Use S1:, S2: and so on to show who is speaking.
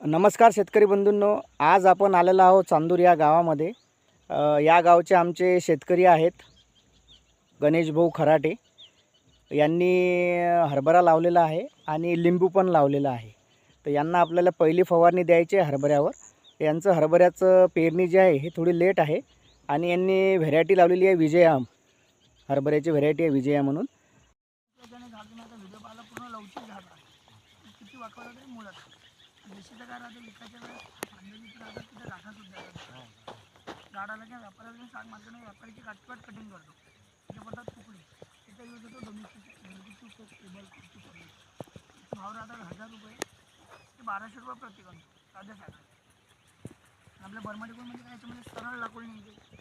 S1: नमस्कार शेतकरी बंधूंनो आज आपण आलेलो आहोत चांदूर या गावामध्ये. या गावचे आमचे शेतकरी आहेत गणेश भाऊ खराटे. यांनी हरभरा लावलेला आहे आणि लिंबू पण लावलेला आहे. तर यांना आपल्याला पहिली फवारणी द्यायची आहे हरभऱ्यावर. यांचं हरभऱ्याचं पेरणी जे आहे हे थोडी लेट आहे आणि यांनी व्हेरायटी लावलेली आहे विजयाम. हरभऱ्याची व्हेरायटी आहे विजया म्हणून.
S2: किती वाकवलं काय राहतं विकायच्या वेळेस राहतात तिथे राखा सुद्धा झाडाला काय व्यापाराला काही सांग नाही व्यापारीची कटिंग करतो. तिथे पडतात तुकडे. तिथे यूज होतो डोमेस्टिक घरगुती टेबल खुर्ची पडली. भाव राहतात हजार रुपये ते बाराशे रुपये प्रति साध्या साधारण आपल्या बर्माटिकून म्हणजे काय? याच्यामध्ये सरळ लाकूड निघते.